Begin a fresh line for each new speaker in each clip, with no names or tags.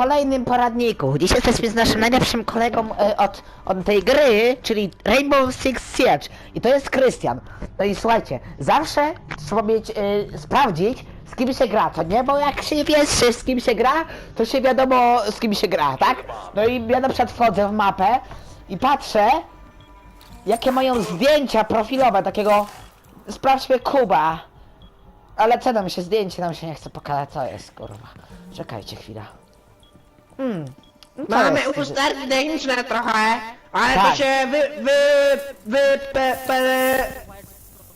kolejnym poradniku. Dziś jesteśmy z naszym najlepszym kolegą e, od, od tej gry, czyli Rainbow Six Siege. I to jest Krystian. No i słuchajcie, zawsze trzeba mieć, e, sprawdzić, z kim się gra, to nie? Bo jak się wie, z kim się gra, to się wiadomo, z kim się gra, tak? No i ja na przykład wchodzę w mapę i patrzę, jakie mają zdjęcia profilowe takiego, sprawdźmy Kuba. Ale co nam się zdjęcie nam się nie chce pokazać, co jest, kurwa. Czekajcie chwilę. Hmm. no
Mamy
jest?
ustawione trochę, ale
Tak.
to się wy, wy, wy, pe, pe,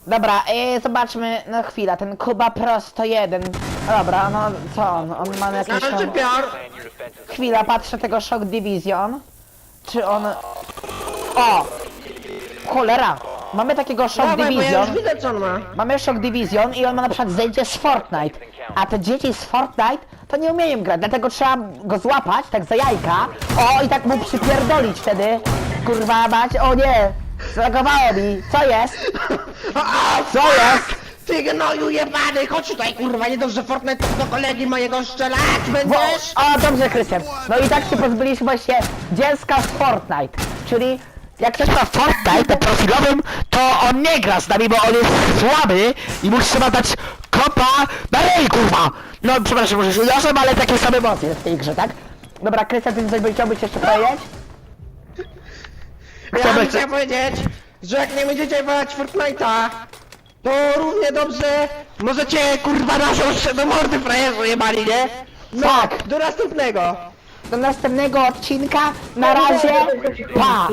Dobra, e, zobaczmy, no chwila, ten Kuba Pro 101. Dobra, no co on? On ma jakieś
no
tam...
czy pior?
Chwila, patrzę tego Shock Division. Czy on... O! Cholera! Mamy takiego Shock
Dawaj, bo ja już
Division.
widzę co on ma.
Mamy Shock Division i on ma na przykład zdjęcie z Fortnite. A te dzieci z Fortnite to nie umieją grać, dlatego trzeba go złapać, tak za jajka. O, i tak mu przypierdolić wtedy. Kurwa mać, o nie! Zlagowało mi. Co jest? Co jest?
Ty gnoju jebany, chodź tutaj kurwa, nie dobrze Fortnite do kolegi mojego strzelać będziesz?
o, dobrze, Krystian. No i tak się pozbyliśmy się dziecka z Fortnite. Czyli jak ktoś ma Fortnite profilowym, to on nie gra z nami, bo on jest słaby i mu trzeba dać kopa na rej, kurwa! No, przepraszam, może się ale takie same emocje w tej grze, tak? Dobra, Krystian, ty coś byś chciałbyś jeszcze powiedzieć?
Ja bym chciał powiedzieć, że jak nie będziecie grać Fortnite'a, to równie dobrze możecie kurwa naszą do mordy frajerzu jebali, nie? No,
Tak.
do następnego.
Do następnego odcinka, na razie, pa!